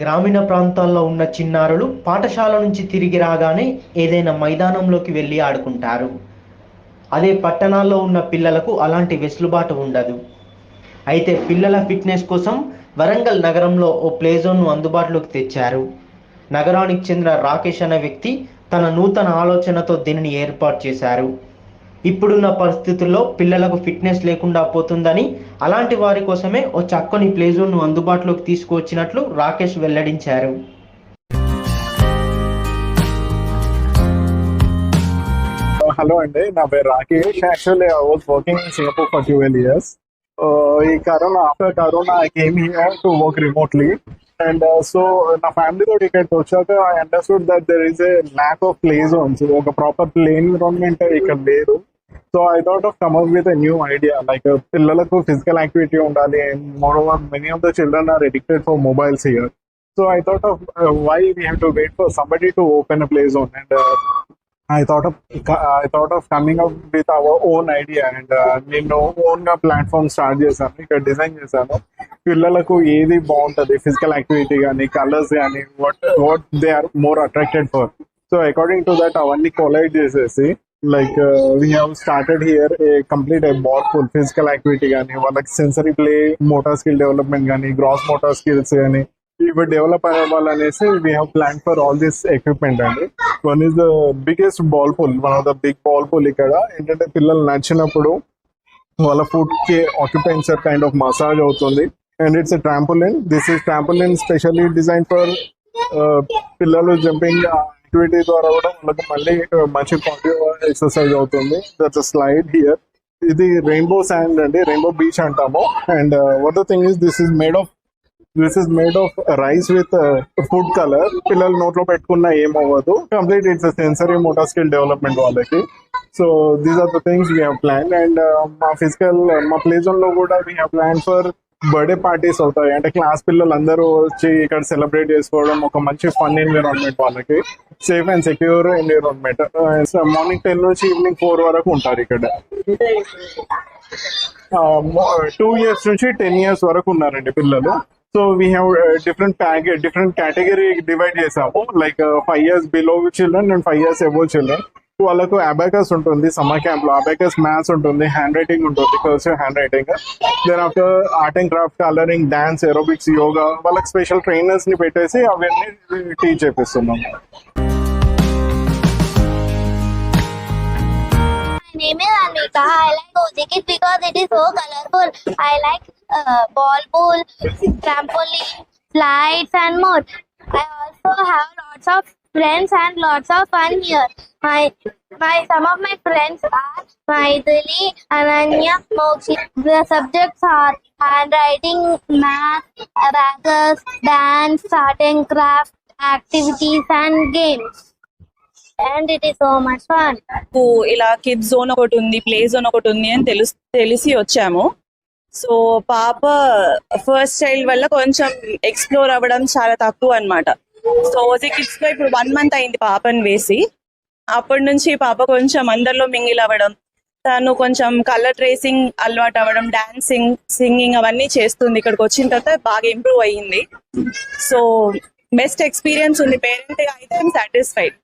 గ్రామీణ ప్రాంతాల్లో ఉన్న చిన్నారులు పాఠశాల నుంచి తిరిగి రాగానే ఏదైనా మైదానంలోకి వెళ్ళి ఆడుకుంటారు. అదే పట్టణాల్లో ఉన్న పిల్లలకు అలాంటి వెసులుబాటు ఉండదు. అయితే పిల్లల ఫిట్నెస్ కోసం వరంగల్ నగరంలో ఓ ప్లేజోన్ను అందుబాటులోకి తెచ్చారు. నగరానికి చెందిన రాకేష్ అనే వ్యక్తి తన నూతన ఆలోచనతో దీనిని ఏర్పాటు చేశారు. ఇప్పుడున్న పరిస్థితుల్లో పిల్లలకు ఫిట్నెస్ లేకుండా పోతుందని అలాంటి వారి కోసమే ఓ చక్కని ప్లే జోన్ను అందుబాటులోకి తీసుకువచ్చినట్లు రాకేష్ వెల్లడించారు. Uh, హలో అండి. నా పేరు Rakesh. Actually I was working in Singapore for twelve years ఈ corona after corona I came here to work remotely and so నా ఫ్యామిలీ తోటి ఇక్కడికి వచ్చాక I understood that there is a lack of play zones ఒక proper play environment ఇక్కడ లేదు. So I thought of come up with a new idea like పిల్లలకు physical activity ఉండాలి. Moreover many of the children are addicted for mobiles here so I thought of why we have to wait for somebody to open a play zone and I thought of I thought of coming up with our own idea. And uh, నేను ఓన్గా platform start చేశాను ఇక్కడ design చేశాను. పిల్లలకు ఏది బాగుంటది? Physical activity కానీ colours కానీ what what they are more attracted for so according to that అవన్నీ కొలైడ్ చేసేసి like we have started here a complete a ball full physical activity కానీ వాళ్ళకి sensory play motor skill development కానీ gross motor skills కానీ ఇవి develop అవ్వాలనేసి we have plan for all this equipment అండి one is the biggest ball pool one of the big ball pool ఇక్కడ ఏంటంటే పిల్లలు నడిచినప్పుడు వాళ్ళ ఫుడ్కి ఆక్యుపెన్సర్ కైండ్ ఆఫ్ మసాజ్ అవుతుంది. And it's trampoline this is trampoline specially design for uh, పిల్లలు jumping activity ద్వారా కూడా వాళ్ళకి మళ్ళీ మంచి కార్డియో ఎక్సర్సైజ్ అవుతుంది. దట్స్ స్లైడ్ హియర్ ఇది రెయిన్బో శాండ్ అండి రెయిన్బో బీచ్ అంటాము. And one the thing is this is made of this is made of rice with food colour పిల్లలు నోట్లో పెట్టుకున్నా ఏమవ్వదు. Complete it's sensory motor skill development వాళ్ళకి. So these are the things we have plan and మా physical మా play జోన్లో కూడా we have plan for birthday parties అవుతాయి. అంటే క్లాస్ పిల్లలు అందరూ వచ్చి ఇక్కడ సెలబ్రేట్ చేసుకోవడం ఒక మంచి ఫన్ ఎన్విరాన్మెంట్ వాళ్ళకి. Safe and secure environment. Morning ten నుంచి ఈవినింగ్ ఫోర్ వరకు ఉంటారు ఇక్కడ. టూ ఇయర్స్ నుంచి టెన్ ఇయర్స్ వరకు ఉన్నారండి పిల్లలు. So we have different package different category divide చేసాము. Like five years below children and five years above children వాళ్ళకు అబాకస్ ఉంటుంది సమ్మర్ క్యాంప్ లో అబాకస్ మ్యాథ్స్ ఉంటుంది హ్యాండ్ రైటింగ్ ఉంటుంది cursive handwriting then after art and craft colouring dance aerobics yoga వాళ్ళకి special trainers ని పెట్టేసి అవన్నీ teach చేపిస్తున్నాం My name is Anvika. I like Ojikit because it is so colorful. I like uh, ball pool, trampoline, slides, and more. I also have lots of friends and lots of fun here. My my some of my friends are Maithili, Ananya, Mokshi. The subjects are handwriting, math, abacus, dance, art and craft, activities, and games. And it is so much fun. మాకు ఇలా kids zone ఒకటి ఉంది play zone ఒకటి ఉంది అని తెలుసు తెలిసి వచ్చాము సో పాప ఫస్ట్ చైల్డ్ వల్ల కొంచెం ఎక్స్ప్లోర్ అవ్వడం చాలా తక్కువ అన్నమాట సో సిక్స్లో ఇప్పుడు వన్ మంత్ అయింది పాపను వేసి. అప్పటి నుంచి పాప కొంచెం అందరిలో మింగిల్ అవ్వడం తను కొంచెం కలర్ ట్రేసింగ్ అలవాటు అవ్వడం డాన్సింగ్ సింగింగ్ అవన్నీ చేస్తుంది. ఇక్కడికి వచ్చిన తర్వాత బాగా ఇంప్రూవ్ అయ్యింది సో బెస్ట్ ఎక్స్పీరియన్స్ ఉంది. పేరెంట్ అయితే ఐఎమ్ సాటిస్ఫైడ్